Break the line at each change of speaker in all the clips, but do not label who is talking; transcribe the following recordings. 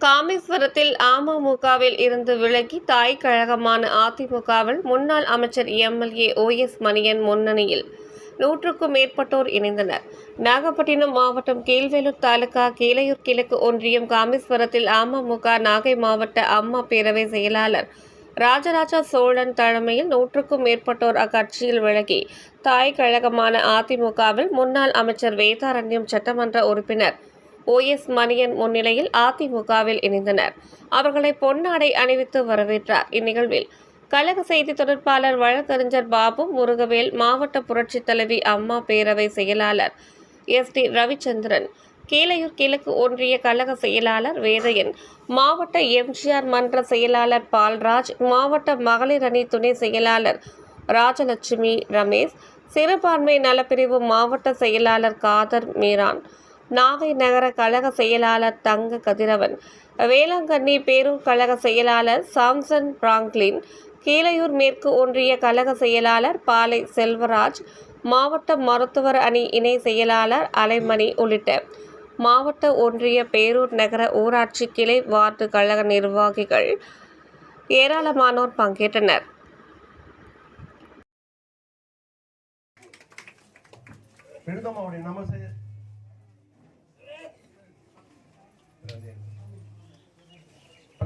காமேஸ்வரத்தில் அமமுகவில் இருந்து விலகி தாய் கழகமான அதிமுகவில் முன்னாள் அமைச்சர் எம்எல்ஏ ஓஎஸ் மணியன் முன்னணியில் நூற்றுக்கும் மேற்பட்டோர் இணைந்தனர். நாகப்பட்டினம் மாவட்டம் கீழ்வேலூர் தாலுகா கீழையூர் கிழக்கு ஒன்றியம் காமேஸ்வரத்தில் அமமுக நாகை மாவட்ட அம்மா பேரவை செயலாளர் ராஜராஜ சோழன் தலைமையில் நூற்றுக்கும் மேற்பட்டோர் அக்கட்சியில் விலகி தாய் கழகமான அதிமுகவில் முன்னாள் அமைச்சர் வேதாரண்யம் சட்டமன்ற உறுப்பினர் ஓஎஸ் மணியன் முன்னிலையில் அதிமுகவில் இணைந்தனர். அவர்களை பொன்னாடை அணிவித்து வரவேற்றார். இந்நிகழ்வில் கழக செய்தி தொடர்பாளர் வழக்கறிஞர் பாபு முருகவேல் மாவட்ட புரட்சித் தலைவி அம்மா பேரவை செயலாளர் எஸ் டி ரவிச்சந்திரன் கீழையூர் கிழக்கு ஒன்றிய கழக செயலாளர் வேதையன் மாவட்ட எம்ஜிஆர் மன்ற செயலாளர் பால்ராஜ் மாவட்ட மகளிர் அணி துணை செயலாளர் ராஜலட்சுமி ரமேஷ் சிறுபான்மை நலப்பிரிவு மாவட்ட செயலாளர் காதர் மீரான் நாகை நகர கழக செயலாளர் தங்க கதிரவன் வேளாங்கண்ணி பேரூர் கழக செயலாளர் சாம்சன் பிராங்க்லின் கீழையூர் மேற்கு ஒன்றிய கழக செயலாளர் பாலை செல்வராஜ் மாவட்ட மருத்துவர் அணி இணை செயலாளர் அலைமணி உள்ளிட்ட மாவட்ட ஒன்றிய பேரூர் நகர ஊராட்சி கிளை வார்டு கழக நிர்வாகிகள் ஏராளமானோர் பங்கேற்றனர்.
பெருந்தம்மாவுடைய நமசே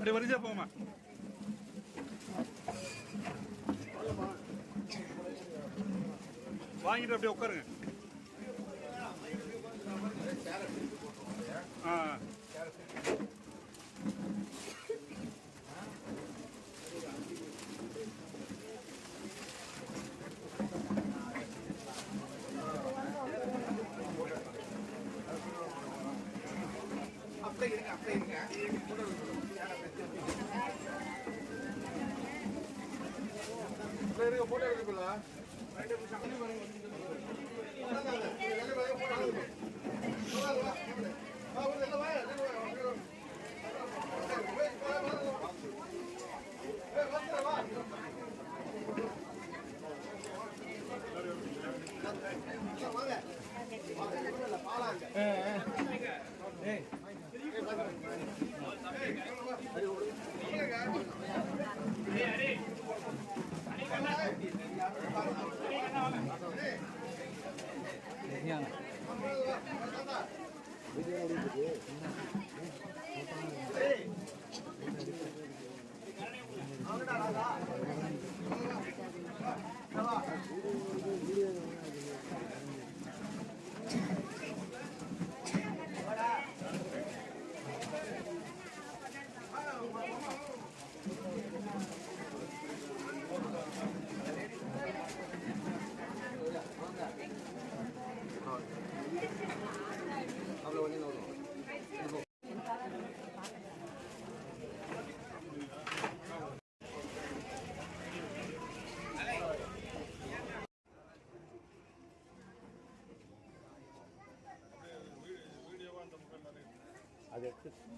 அப்படி வரிசையா போமா வாங்கிட்டு அப்படியே உட்காருங்க. ஆ. Photo Thank you. ஓகேண்ணா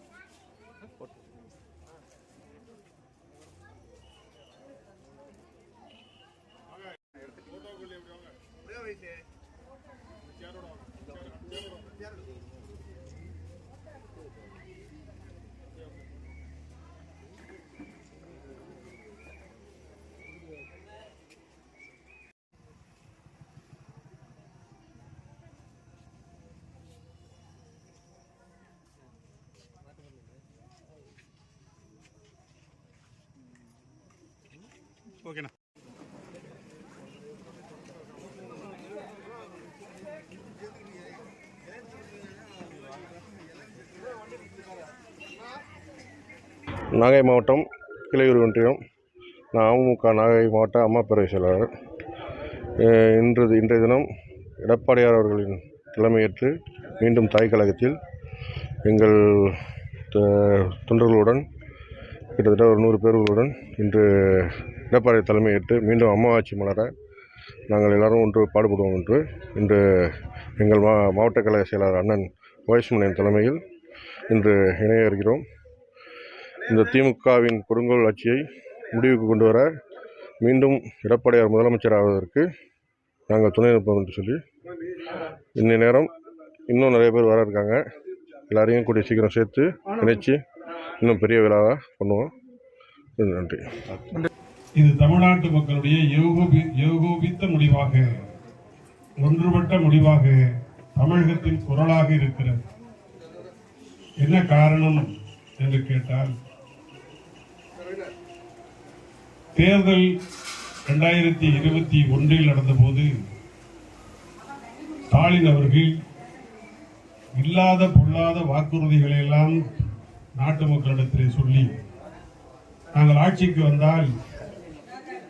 நாகை மாவட்டம் கிளையூர் ஒன்றியம். நான் அமமுக நாகை மாவட்ட அம்மா பேரவை செயலாளர். இன்று இன்றைய தினம் எடப்பாடியார் அவர்களின் தலைமையேற்று மீண்டும் தாய் கழகத்தில் எங்கள் தொண்டர்களுடன் கிட்டத்தட்ட ஒரு நூறு பேர்களுடன் இன்று எடப்பாடி தலைமையேற்று மீண்டும் அம்மா ஆட்சி மலர நாங்கள் எல்லாரும் ஒன்று பாடுபடுவோம் என்று இன்று எங்கள் மா மாவட்ட கழக செயலாளர் அண்ணன் வைஷ்மணியன் தலைமையில் இன்று இணைய இருக்கிறோம் இந்த திமுகவின் கொடுங்கோல் ஆட்சியை முடிவுக்கு கொண்டு வர மீண்டும் எடப்பாடியார் முதலமைச்சர் ஆவதற்கு நாங்கள் துணை நிற்போம் என்று சொல்லி இன்ன நேரம் இன்னும் நிறைய பேர் வர இருக்காங்க. எல்லாரையும் கூடிய சீக்கிரம் சேர்த்து இணைச்சி இன்னும் பெரிய விழாவாக பண்ணுவோம். நன்றி.
இது தமிழ்நாட்டு மக்களுடைய ஏகோபி ஏகோபித்த முடிவாக ஒன்றுபட்ட முடிவாக தமிழகத்தின் குரலாக இருக்கிறது. என்ன காரணம் என்று கேட்டால் தேர்தல் இரண்டாயிரத்தி இருபத்தி ஒன்றில் நடந்தபோது ஸ்டாலின் அவர்கள் இல்லாத பொல்லாத வாக்குறுதிகளை எல்லாம் நாட்டு மக்களிடத்திலே சொல்லி நாங்கள் ஆட்சிக்கு வந்தால்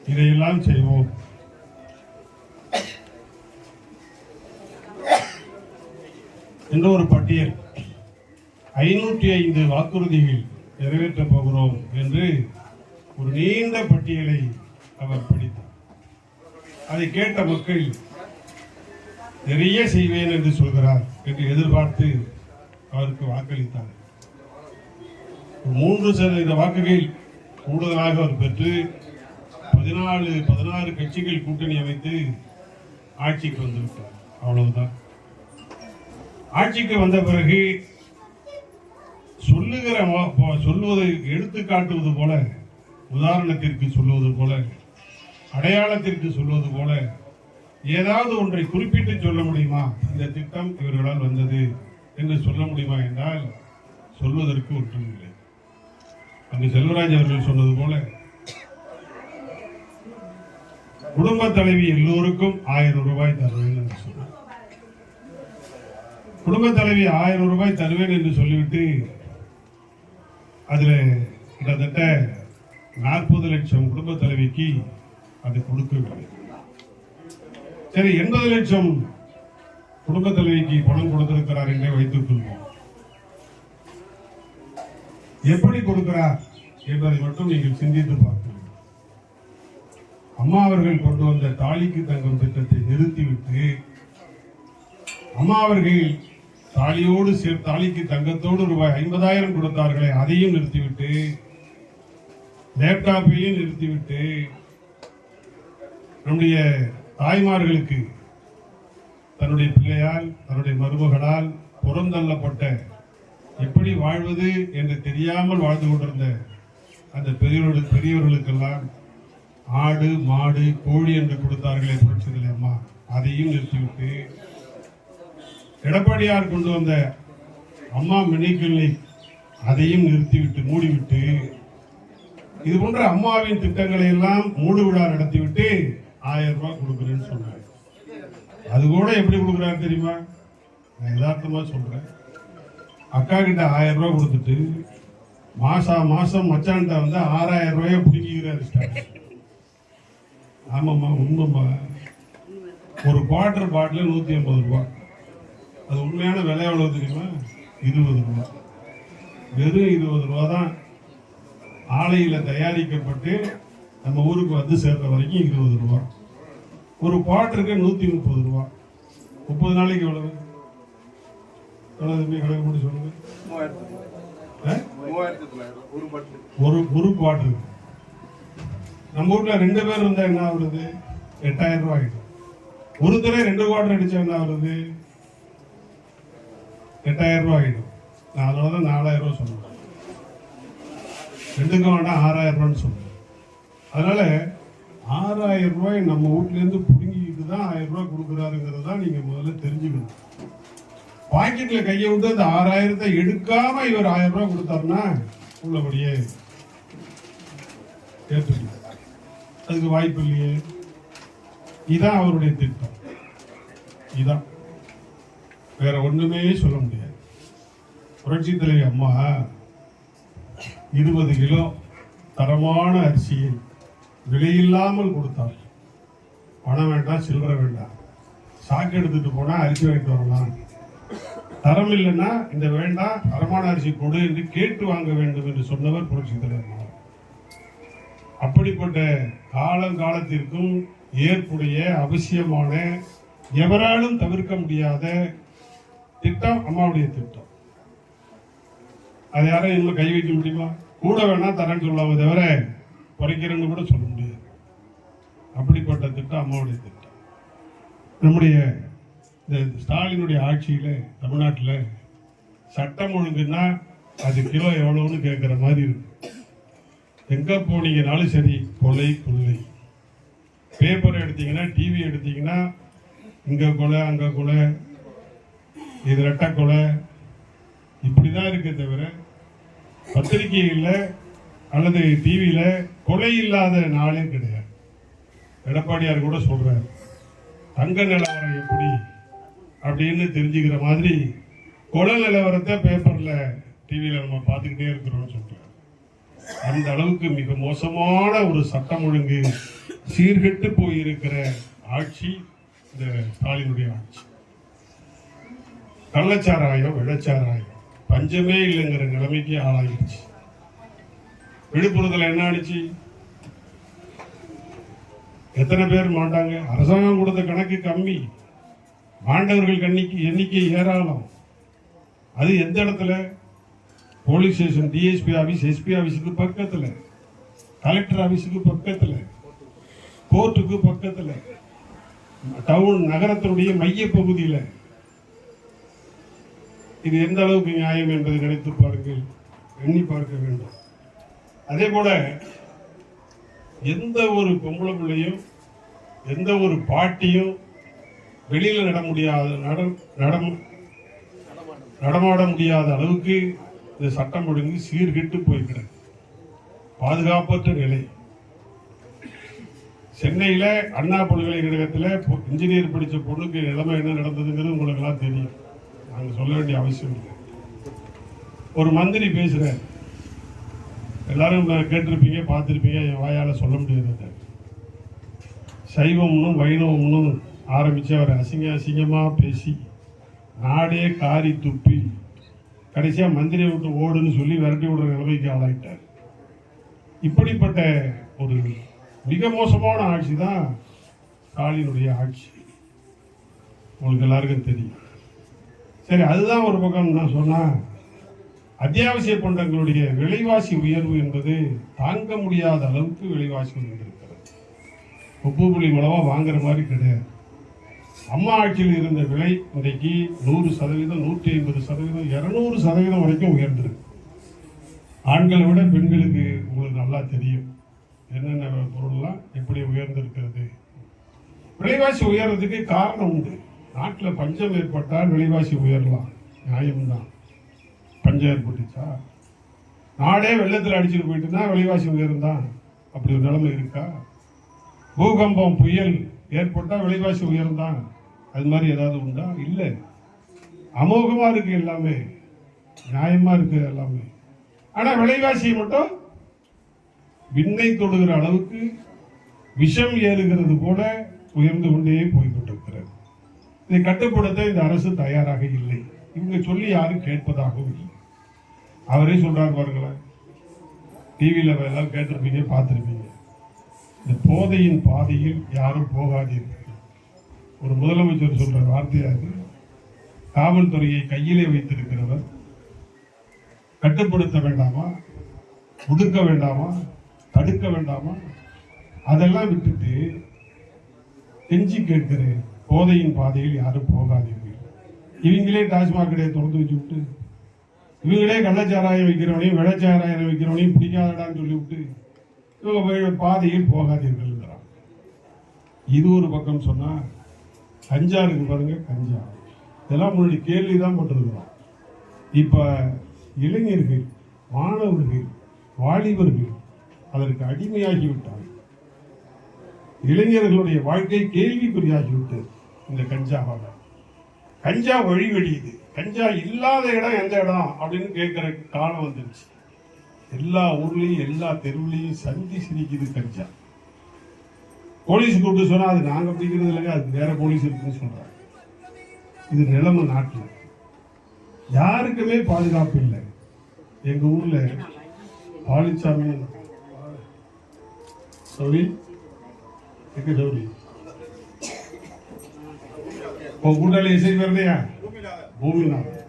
இதையெல்லாம் செய்வோம். என்ற ஒரு பட்டியல் ஐநூற்றி ஐந்து வாக்குறுதிகள் நிறைவேற்றப் போகிறோம் என்று ஒரு நீண்ட பட்டியலை அவர் படித்தார். அதை கேட்ட மக்கள் நிறைய செய்வேன் என்று சொல்கிறார் என்று எதிர்பார்த்து அவருக்கு வாக்களித்தார் மூன்று சதவீத வாக்குகள் கூடுதலாக அவர் பெற்று பதினாலு பதினாறு கட்சிகள் கூட்டணி அமைத்து ஆட்சிக்கு வந்துவிட்டார். அவ்வளவுதான். ஆட்சிக்கு வந்த பிறகு சொல்லுகிற வா- சொல்வதை எடுத்து காட்டுவது போல உதாரணத்திற்கு சொல்வது போல அடையாளத்திற்கு சொல்வது போல ஏதாவது ஒன்றை குறிப்பிட்டு சொல்ல முடியுமா? இந்த திட்டம் இவர்களால் வந்தது என்று சொல்ல முடியுமா என்றால் சொல்வதற்கு ஒன்றுமில்லை அங்கு செல்வராஜ் அவர்கள் சொன்னது போல குடும்ப தலைவி எல்லோருக்கும் ஆயிரம் ரூபாய் தருவேன் என்று சொன்னார். குடும்ப தலைவி ஆயிரம் ரூபாய் தருவேன் என்று சொல்லிவிட்டு அதில் கிட்டத்தட்ட நாற்பது லட்சம் குடும்ப தலைவிக்கு அது கொடுக்கவில்லை. சரி எண்பது லட்சம் குடும்ப தலைவிக்கு பணம் கொடுத்திருக்கிறார் என்றே வைத்துக் கொள்வோம். எப்படி கொடுக்கிறார் என்பதை மட்டும் நீங்கள் சிந்தித்து பார்க்கணும் அம்மா அவர்கள் கொண்டு வந்த தாலிக்கு தங்கம் திட்டத்தை நிறுத்திவிட்டு அம்மா அவர்கள் தாலியோடு சேர் தாலிக்கு தங்கத்தோடு ரூபாய் ஐம்பதாயிரம் கொடுத்தார்களே அதையும் நிறுத்திவிட்டு லேப்டாப்பையும் நிறுத்திவிட்டு நம்முடைய தாய்மார்களுக்கு தன்னுடைய பிள்ளையால் தன்னுடைய மருமகளால் புறந்தள்ளப்பட்ட எப்படி வாழ்வது என்று தெரியாமல் வாழ்ந்து கொண்டிருந்த அந்த பெரியவர்கள் பெரியவர்களுக்கெல்லாம் ஆடு மாடு கோழி என்று கொடுத்தார்களே புரட்சிதலை அம்மா. அதையும் நிறுத்திவிட்டு எடப்பாடியார் கொண்டு வந்த அம்மா மினி கிளினிக் அதையும் நிறுத்திவிட்டு மூடிவிட்டு இது போன்ற அம்மாவின் திட்டங்களை எல்லாம் மூடு விழா நடத்திவிட்டு ஆயிரம் ரூபாய் கொடுக்குறேன்னு சொன்னார். அது கூட எப்படி கொடுக்குறாரு தெரியுமா? நான் யதார்த்தமாக சொல்கிறேன் அக்கா கிட்ட ஆயிரம் ரூபாய் கொடுத்துட்டு மாசா மாசம் மச்சான்ட்ட வந்து ஆறாயிரம் ரூபாய பிடிக்கிறாரு ஸ்டாலின். ஆமாம்மா உண்மைம்மா. ஒரு குவார்டர் பாட்டில் நூற்றி ஐம்பது ரூபா. அது உண்மையான விலை எவ்வளோ தெரியுமா? இருபது ரூபா. வெறும் இருபது ரூபா தான் ஆலையில தயாரிக்கப்பட்டு நம்ம ஊருக்கு வந்து சேர்ற வரைக்கும் இருபது ரூபா. ஒரு குவார்டருக்கு நூத்தி முப்பது ரூபா. முப்பது நாளைக்கு எவ்வளவு? எவ்வளவு தம்பி கணக்கு போட்டு சொல்லுங்க? ஒரு ஒரு குவார்டருக்கு நம்ம ஊர்ல ரெண்டு பேர் இருந்தா என்ன ஆகுறது? எட்டாயிரம் ரூபாய் ஆகிடும் ஒரு தடவை ரெண்டு குவார்டர் அடிச்சா என்ன ஆகுறது? எட்டாயிரம் ரூபாய் ஆகிடும் நான் அதனால தான் நாலாயிரம் ரூபாய் சொன்னேன். ரெண்டுக்கும் வேண்டாம் ஆறாயிரம் ரூபான்னு சொல்லுவோம் அதனால ஆறாயிரம் ரூபாய் நம்ம வீட்லேருந்து பிடுங்கிக்கிட்டு தான் ஆயிரம் ரூபாய் கொடுக்குறாருங்கிறது தான் முதல்ல தெரிஞ்சுக்கணும். பாக்கெட்டில் கையை விட்டு அந்த ஆறாயிரத்தை எடுக்காம இவர் ஆயிரம் ரூபாய் கொடுத்தாருன்னா உள்ளபடியே ஏற்றுக்கணும் அதுக்கு வாய்ப்பு இல்லையே. இதான் அவருடைய திட்டம். இதான். வேற ஒன்றுமே சொல்ல முடியாது. புரட்சி தலைவி அம்மா இருபது கிலோ தரமான அரிசியை விலையில்லாமல் கொடுத்தார் பணம் வேண்டாம் சில்லற வேண்டாம். சாக்கு எடுத்துட்டு போனால் அரிசி வாங்கிட்டு வரலாம். தரம் இல்லைன்னா இந்த வேண்டாம் தரமான அரிசி கொடு என்று கேட்டு வாங்க வேண்டும் என்று சொன்னவர் புரட்சி தலைவர் அப்படிப்பட்ட காலங்காலத்திற்கும் ஏற்புடைய அவசியமான எவராலும் தவிர்க்க முடியாத திட்டம் அம்மாவுடைய திட்டம். அது யாரும் இன்னும் கை வைக்க முடியுமா? கூட வேணா தரேன்னு சொல்லாம தவிர குறைக்கிறேன்னு கூட சொல்ல முடியாது. அப்படிப்பட்ட திட்டம் அம்மாவுடைய திட்டம். நம்முடைய இந்த ஸ்டாலினுடைய ஆட்சியில் தமிழ்நாட்டில் சட்டம் ஒழுங்குன்னா அது கிலோ எவ்வளோன்னு கேட்குற மாதிரி இருக்கு. எங்கே போனீங்கனாலும் சரி கொலை கொள்ளை. பேப்பர் எடுத்தீங்கன்னா டிவி எடுத்தீங்கன்னா இங்கே கொலை அங்கே கொலை இது ரெட்டை கொலை இப்படிதான் இருக்கே தவிர பத்திரிகைகளில் அல்லது டிவியில கொலை இல்லாத நாளே கிடையாது. எடப்பாடியார் கூட சொல்கிறார் தங்க நிலவரம் எப்படி? அப்படின்னு தெரிஞ்சுக்கிற மாதிரி கொலை நிலவரத்தை பேப்பர்ல டிவியில நம்ம பார்த்துக்கிட்டே இருக்கிறோம்னு சொல்கிறார் அந்த அளவுக்கு மிக மோசமான ஒரு சட்டம் ஒழுங்கு சீர்கெட்டு போயிருக்கிற ஆட்சி இந்த ஸ்டாலினுடைய ஆட்சி. கள்ளச்சாராயம் விழச்சாராயம் பஞ்சமே இல்லைங்கிற நிலைமைக்கு ஆளாகிடுச்சு. விழுப்புரத்தில் என்ன ஆயிடுச்சு? எத்தனை பேர் மாண்டாங்க அரசாங்கம் கொடுத்த கணக்கு கம்மி. மாண்டவர்கள் கண்ணிக்கு எண்ணிக்கை ஏராளம். அது எந்த இடத்துல? Police station DSP office SP ஆஃபீஸுக்கு பக்கத்தில். கலெக்டர் ஆஃபீஸுக்கு பக்கத்தில். கோர்ட்டுக்கு பக்கத்தில். டவுன் நகரத்தினுடைய மைய பகுதியில் இது எந்த அளவுக்கு நியாயம் என்பதை நினைத்து பாருங்கள் எண்ணி பார்க்க வேண்டும். அதே போல எந்த ஒரு பொம்பளை பிள்ளையும் எந்த ஒரு பாட்டியும் வெளியில் நட முடியாத நடம் நடமாட முடியாத அளவுக்கு இந்த சட்டம் ஒழுங்கு சீர்கெட்டு போய்கிறது பாதுகாப்பற்ற நிலை. சென்னையில் அண்ணா பல்கலைக்கழகத்தில் இன்ஜினியர் படித்த பொண்ணுக்கு நிலைமை என்ன நடந்ததுங்கிறது உங்களுக்கு எல்லாம் தெரியும். நாங்கள் சொல்ல வேண்டிய அவசியம் இல்லை. ஒரு மந்திரி பேசுறார். எல்லாரும் கேட்டிருப்பீங்க பார்த்துருப்பீங்க என் வாயால் சொல்ல முடியாது சைவம்னும் வைணவம்னும் ஆரம்பித்து அவர் அசிங்க அசிங்கமாக பேசி நாடே காரி துப்பி கடைசியாக மந்திரியை விட்டு ஓடுன்னு சொல்லி விரட்டி விடுற நிலைமைக்கு ஆளாயிட்டார். இப்படிப்பட்ட ஒரு மிக மோசமான ஆட்சி தான் ஸ்டாலினுடைய ஆட்சி. உங்களுக்கு எல்லாருக்கும் தெரியும். சரி அதுதான் ஒரு பக்கம் நான் சொன்னேன் அத்தியாவசிய பண்டங்களுடைய விலைவாசி உயர்வு என்பது தாங்க முடியாத அளவுக்கு விலைவாசி உயர்ந்திருக்கிறது. உப்பு புளி மிளவா வாங்குற மாதிரி கிடையாது. அம்மா ஆட்சியில் இருந்த விலை இன்றைக்கு நூறு சதவீதம் நூற்றி ஐம்பது சதவீதம் இரநூறு சதவீதம் வரைக்கும் உயர்ந்திருக்கு. ஆண்களை விட பெண்களுக்கு உங்களுக்கு நல்லா தெரியும். என்னென்ன பொருள்லாம் எப்படி உயர்ந்திருக்கிறது? விலைவாசி உயர்றதுக்கு காரணம் உண்டு. நாட்டில் பஞ்சம் ஏற்பட்டால் விலைவாசி உயரலாம். நியாயம்தான். பஞ்சம் ஏற்பட்டுச்சா? நாடே வெள்ளத்தில் அடிச்சுட்டு போயிட்டுனா விலைவாசி உயர்ந்தான் அப்படி ஒரு நிலைமை இருக்கா? பூகம்பம் புயல் ஏற்பட்டால் விலைவாசி உயர்ந்தான் அது மாதிரி ஏதாவது உண்டா? இல்லை. அமோகமாக இருக்குது எல்லாமே. நியாயமாக இருக்குது எல்லாமே. ஆனால் விலைவாசி மட்டும் விண்ணை தொடுகிற அளவுக்கு விஷம் ஏறுகிறது போல உயர்ந்து கொண்டே போய் இதை கட்டுப்படுத்த இந்த அரசு தயாராக இல்லை. இவங்க சொல்லி யாரும் கேட்பதாகவும் இல்லை. அவரே சொல்றாரு பாருங்களேன். டிவியில எல்லாம் கேட்டிருப்பீங்க பார்த்துருப்பீங்க. இந்த போதையின் பாதையில் யாரும் போகாதீர்கள். ஒரு முதலமைச்சர் சொல்ற வார்த்தையாக காவல்துறையை கையிலே வைத்திருக்கிறவர் கட்டுப்படுத்த வேண்டாமா? ஒடுக்க வேண்டாமா? தடுக்க வேண்டாமா? அதெல்லாம் விட்டுட்டு கெஞ்சி கேட்கிறேன். போதையின் பாதையில் யாரும் போகாதீர்கள். இவங்களே டாஸ்மாக் கடையை திறந்து வச்சு விட்டு இவங்களே கள்ளச்சாராயம் வைக்கிறவனையும் வெள்ளச்சாராயம் வைக்கிறவனையும் பிடிக்காதடான்னு சொல்லி விட்டு இவங்க பாதையில் போகாதீர்கள் இது ஒரு பக்கம் சொன்னால் கஞ்சா இருக்கு பாருங்க கஞ்சா இதெல்லாம் முன்னாடி கேள்வி தான் போட்டிருக்கிறோம். இப்போ இளைஞர்கள் மாணவர்கள் வாலிபர்கள் அதற்கு அடிமையாகிவிட்டார்கள். இளைஞர்களுடைய வாழ்க்கை கேள்விக்குறியாகிவிட்டது. இந்த கஞ்சாவால கஞ்சா வழி வெடியுது கஞ்சா இல்லாத இடம் எந்த இடம் அப்படின்னு கேட்குற காலம் வந்துருச்சு. எல்லா ஊர்லேயும் எல்லா தெருவுலேயும் சந்தி சிரிக்குது கஞ்சா. போலீஸ் கூப்பிட்டு சொன்னால் அது நாங்கள் பிடிக்கிறது இல்லைங்க அது வேற போலீஸ் இருக்குன்னு சொல்கிறாங்க இது நிலைமை நாட்டில். யாருக்குமே பாதுகாப்பு இல்லை. எங்கள் ஊரில் பாலிச்சாமி சௌரி எங்க சௌரி உன் கூட்டாளி இசை வருதையா பூமிநாத்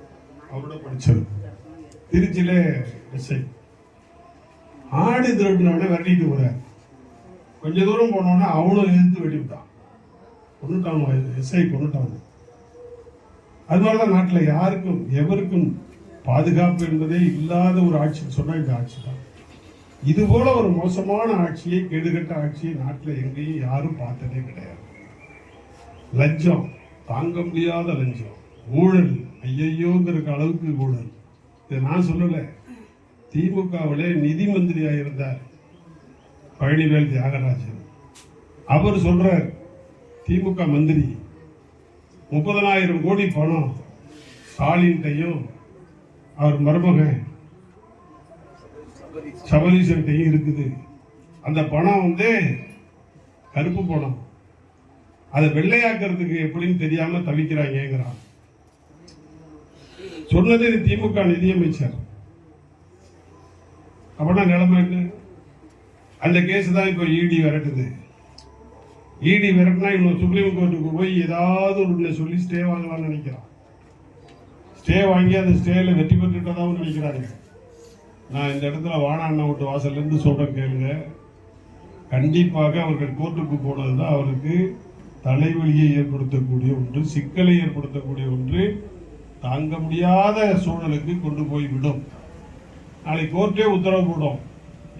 அவரோட படிச்சது. திருச்சியில இசை. ஆடு திருடினோடனே விரட்டிட்டு போறார் கொஞ்ச தூரம் போனோடனே அவனும் எதிர்த்து வெட்டி விட்டான் கொண்டுட்டான் எஸ்ஐ கொண்டுட்டான் அது மாதிரிதான் நாட்டில் யாருக்கும் எவருக்கும் பாதுகாப்பு என்பதே இல்லாத ஒரு ஆட்சின்னு சொன்னா இந்த ஆட்சி தான். இது போல ஒரு மோசமான ஆட்சியை கேடுகட்ட ஆட்சியை நாட்டில் எங்கேயும் யாரும் பார்த்ததே கிடையாது. லஞ்சம். தாங்க முடியாத லஞ்சம் ஊழல். ஐயையோங்கிற அளவுக்கு ஊழல். இதை நான் சொல்லலை. திமுகவிலே நிதி மந்திரியாக இருந்தார் பழனிவேல் தியாகராஜன். அவர் சொல்றார் திமுக மந்திரி முப்பதனாயிரம் கோடி பணம் ஸ்டாலின்ட்டையும் அவர் மருமகன் சபரீசன்ட்டையும் இருக்குது. அந்த பணம் வந்து கருப்பு பணம். அதை வெள்ளையாக்குறதுக்கு எப்படின்னு தெரியாம தவிக்கிறாங்கிறான் சொன்னது இது திமுக நிதியமைச்சர். அப்படின்னா நிலைமை என்ன? அந்த கேஸ் தான் இப்போ இடி விரட்டுது. இடி விரட்டினா இவன் சுப்ரீம் கோர்ட்டுக்கு போய் ஏதாவது ஒன்று சொல்லி ஸ்டே வாங்கலாம்னு நினைக்கிறான். ஸ்டே வாங்கி அந்த ஸ்டேல வெற்றி பெற்றுட்டதாகவும் நினைக்கிறாங்க நான் இந்த இடத்துல வானாண்ணா விட்டு வாசல்லேருந்து சொல்கிறேன் கேளுங்க. கண்டிப்பாக அவர்கள் கோர்ட்டுக்கு போனது தான் அவருக்கு தலைவலியை ஏற்படுத்தக்கூடிய ஒன்று சிக்கலை ஏற்படுத்தக்கூடிய ஒன்று தாங்க முடியாத சூழலுக்கு கொண்டு போய் விடும் நாளைக்கு கோர்ட்டே உத்தரவு போடும்.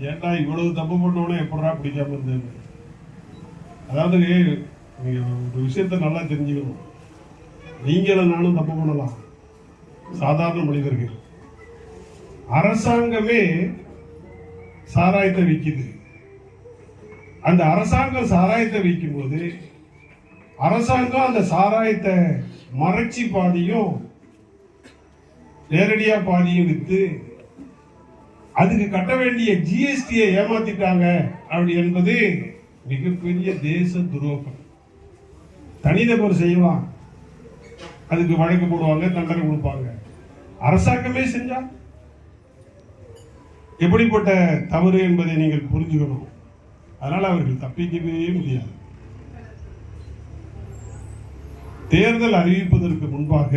ஏன்டா இவ்வளவு தப்பு பண்ணவனே எப்படா பிடிக்காம இருந்தது அதாவது ஒரு விஷயத்தை நல்லா தெரிஞ்சுக்கணும். நீங்களும் நானும் தப்பு பண்ணலாம். சாதாரண மனிதர்கள். அரசாங்கமே சாராயத்தை விற்கிது அந்த அரசாங்கம் சாராயத்தை விற்கும் போது அரசாங்கம் அந்த சாராயத்தை மறைச்சி பாதியும் நேரடியா பாதியும் வித்து அதுக்கு கட்ட வேண்டிய ஜிஎஸ்டியை ஏமாத்திட்டாங்க அப்படி என்பது மிகப்பெரிய தேச துரோகம். தனிநபர் செய்வான். அதுக்கு வழக்கு போடுவாங்க தண்டனை கொடுப்பாங்க. அரசாங்கமே செஞ்சா எப்படிப்பட்ட தவறு என்பதை நீங்கள் புரிஞ்சுக்கணும். அதனால் அவர்கள் தப்பிக்கவே முடியாது. தேர்தல் அறிவிப்பதற்கு முன்பாக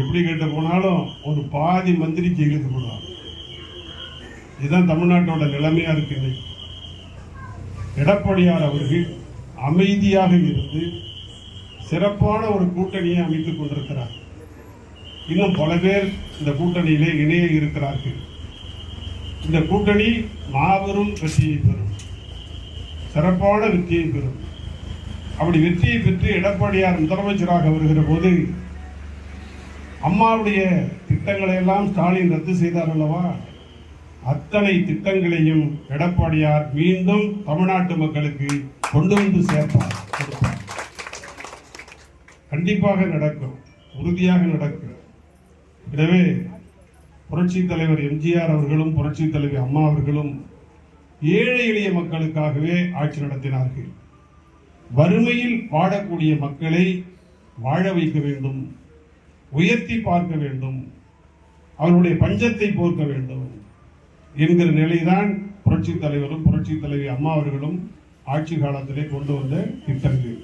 எப்படி கேட்ட போனாலும் ஒரு பாதி மந்திரி ஜெயிலுக்கு போனாங்க இதுதான் தமிழ்நாட்டோட நிலைமையா இருக்கு இன்னைக்கு. எடப்பாடியார் அவர்கள் அமைதியாக இருந்து சிறப்பான ஒரு கூட்டணியை அமைத்துக் கொண்டிருக்கிறார். இன்னும் பல பேர் இந்த கூட்டணியிலே இணைய இருக்கிறார்கள். இந்த கூட்டணி மாபெரும் வெற்றியை பெறும். சிறப்பான வெற்றியை பெறும். அப்படி வெற்றியை பெற்று எடப்பாடியார் முதலமைச்சராக வருகிற போது அம்மாவுடைய திட்டங்களை எல்லாம் ஸ்டாலின் ரத்து செய்தார் அல்லவா? அத்தனை திட்டங்களையும் எடப்பாடியார் மீண்டும் தமிழ்நாட்டு மக்களுக்கு கொண்டு வந்து சேர்ப்பார். கண்டிப்பாக நடக்கும். உறுதியாக நடக்கும். எனவே புரட்சி தலைவர் எம்ஜிஆர் அவர்களும் புரட்சி தலைவி அம்மா அவர்களும் ஏழை எளிய மக்களுக்காகவே ஆட்சி நடத்தினார்கள். வறுமையில் வாழக்கூடிய மக்களை வாழ வைக்க வேண்டும் உயர்த்தி பார்க்க வேண்டும் அவருடைய பஞ்சத்தை போர்க்க வேண்டும் என்கிற நிலைதான் புரட்சி தலைவரும் புரட்சி தலைவி அம்மா அவர்களும் ஆட்சி காலத்திலே கொண்டு வந்த திட்டங்கள்.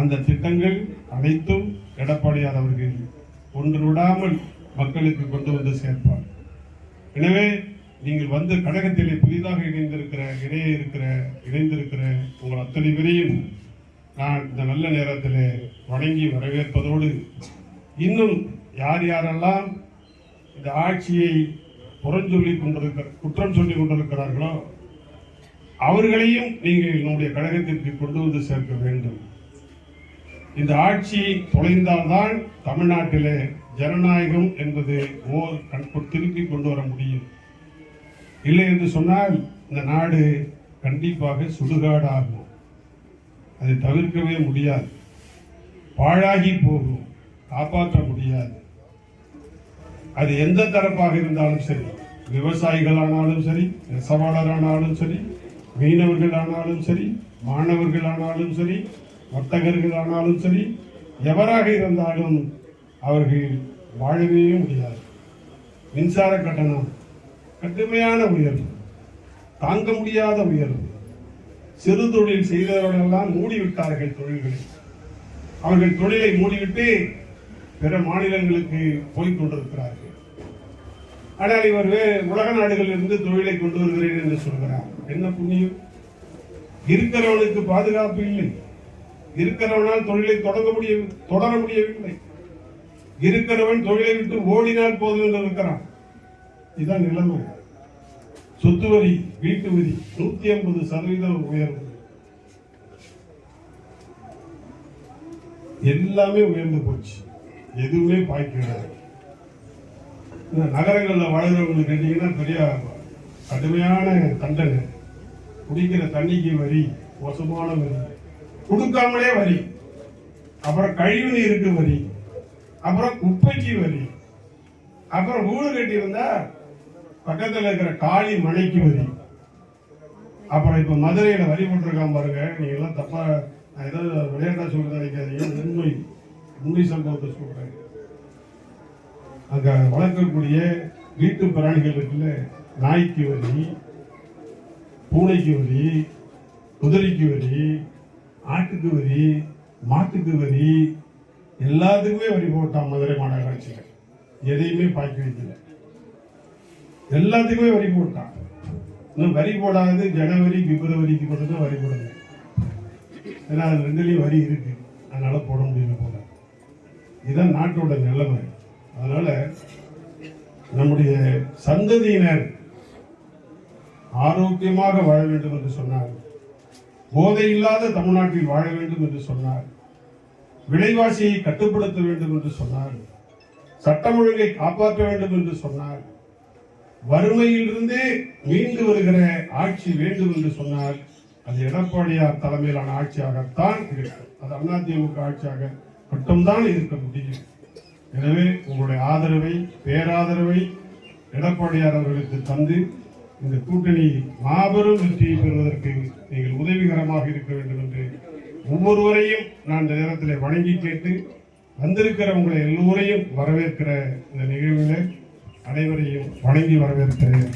அந்த திட்டங்கள் அனைத்தும் எடப்பாடியார் அவர்கள் ஒன்று விடாமல் மக்களுக்கு கொண்டு வந்து சேர்ப்பார். எனவே நீங்கள் வந்து கழகத்திலே புதிதாக இணைந்திருக்கிற இணைய இருக்கிற இணைந்திருக்கிற உங்கள் அத்தனை பேரையும் நான் இந்த நல்ல நேரத்தில் வணங்கி வரவேற்பதோடு இன்னும் யார் யாரெல்லாம் இந்த ஆட்சியை புறஞ்சொல்லி கொண்டிருக்கிற குற்றம் சொல்லி கொண்டிருக்கிறார்களோ அவர்களையும் நீங்கள் என்னுடைய கழகத்திற்கு கொண்டு வந்து சேர்க்க வேண்டும். இந்த ஆட்சி தொலைந்தால்தான் தமிழ்நாட்டிலே ஜனநாயகம் என்பது ஓர் கண் திருப்பி கொண்டு வர முடியும். இல்லை என்று சொன்னால் இந்த நாடு கண்டிப்பாக சுடுகாடாகும். அதை தவிர்க்கவே முடியாது. பாழாகி போகும். காப்பாற்ற முடியாது. அது எந்த தரப்பாக இருந்தாலும் சரி. விவசாயிகள் ஆனாலும் சரி நெசவாளர் ஆனாலும் சரி மீனவர்கள் ஆனாலும் சரி மாணவர்கள் ஆனாலும் சரி வர்த்தகர்கள் ஆனாலும் சரி எவராக இருந்தாலும் அவர்கள் வாழவே முடியாது. மின்சார கட்டணம் கடுமையான உயர்வு தாங்க முடியாத உயர்வு. சிறு தொழில் செய்தவர்களெல்லாம் மூடிவிட்டார்கள் தொழில்களை. அவர்கள் தொழிலை மூடிவிட்டு பிற மாநிலங்களுக்கு போய்க் கொண்டிருக்கிறார்கள். ஆனால் இவர் உலக நாடுகளில் இருந்து தொழிலை கொண்டு வருகிறேன் என்று சொல்கிறார். என்ன புண்ணியம்? இருக்கிறவனுக்கு பாதுகாப்பு இல்லை. இருக்கிறவனால் தொழிலை தொடங்க முடிய தொடர முடியவில்லை. இருக்கிறவன் தொழிலை விட்டு ஓடினால் போதும் என்று இருக்கிறான். இதுதான் நிலைமை. சொத்து வரி வீட்டு வரி நூத்தி ஐம்பது சதவீதம் உயர்வு. எல்லாமே உயர்ந்து போச்சு. எதுவுமே பாய்க்கிறாரு இந்த வாழ்கிறவங்களுக்கு கேட்டீங்கன்னா பெரிய கடுமையான தண்டனை குடிக்கிற தண்ணிக்கு வரி மோசமான வரி. கொடுக்காமலே வரி. அப்புறம் கழிவு நீருக்கு வரி. அப்புறம் குப்பைக்கு வரி. அப்புறம் வீடு கட்டியிருந்தா பக்கத்தில் இருக்கிற காளி மனைக்கு வரி. அப்புறம் இப்போ மதுரையில் வரி போட்டிருக்கான் பாருங்க. நீங்க எல்லாம் நான் ஏதோ விளையாட்டா சொல்றது நினைக்காதீங்க. உண்மை. உண்மை சம்பவத்தை சொல்கிறேன் அங்கே வளர்க்கக்கூடிய வீட்டு பிராணிகள் இருக்குல்ல நாய்க்கு வரி பூனைக்கு வரி குதிரைக்கு வரி ஆட்டுக்கு வரி மாட்டுக்கு வரி எல்லாத்துக்குமே வரி போட்டான் மதுரை மாநகராட்சியில். எதையுமே பாக்கி வைக்கல. எல்லாத்துக்குமே வரி போட்டான். இன்னும் வரி போடாதது ஜனவரி பிப்ரவரிக்கு மட்டும்தான் வரி போடுங்க. ஏன்னா அது ரெண்டுலேயும் வரி இருக்கு. அதனால போட முடியல போல. இதுதான் நாட்டோட நிலைமை. அதனால நம்முடைய சந்ததியினர் ஆரோக்கியமாக வாழ வேண்டும் என்று சொன்னார். போதை இல்லாத தமிழ்நாட்டில் வாழ வேண்டும் என்று சொன்னார். விலைவாசியை கட்டுப்படுத்த வேண்டும் என்று சொன்னார். சட்டம் ஒழுங்கை காப்பாற்ற வேண்டும் என்று சொன்னார். வறுமையிலிருந்தே மீண்டு வருகிற ஆட்சி வேண்டும் என்று சொன்னார் அது எடப்பாடியார் தலைமையிலான ஆட்சியாகத்தான் இருக்கும். அது அதிமுக ஆட்சியாக மட்டும்தான் இருக்க முடியும். எனவே உங்களுடைய ஆதரவை பேராதரவை எடப்பாடியார் அவர்களுக்கு தந்து இந்த கூட்டணி மாபெரும் வெற்றியை பெறுவதற்கு நீங்கள் உதவிகரமாக இருக்க வேண்டும் என்று ஒவ்வொருவரையும் நான் இந்த நேரத்தில் வணங்கி கேட்டு வந்திருக்கிற உங்களை எல்லோரையும் வரவேற்கிற இந்த நிகழ்வில் அனைவரையும் வணங்கி வரவேற்கிறேன்.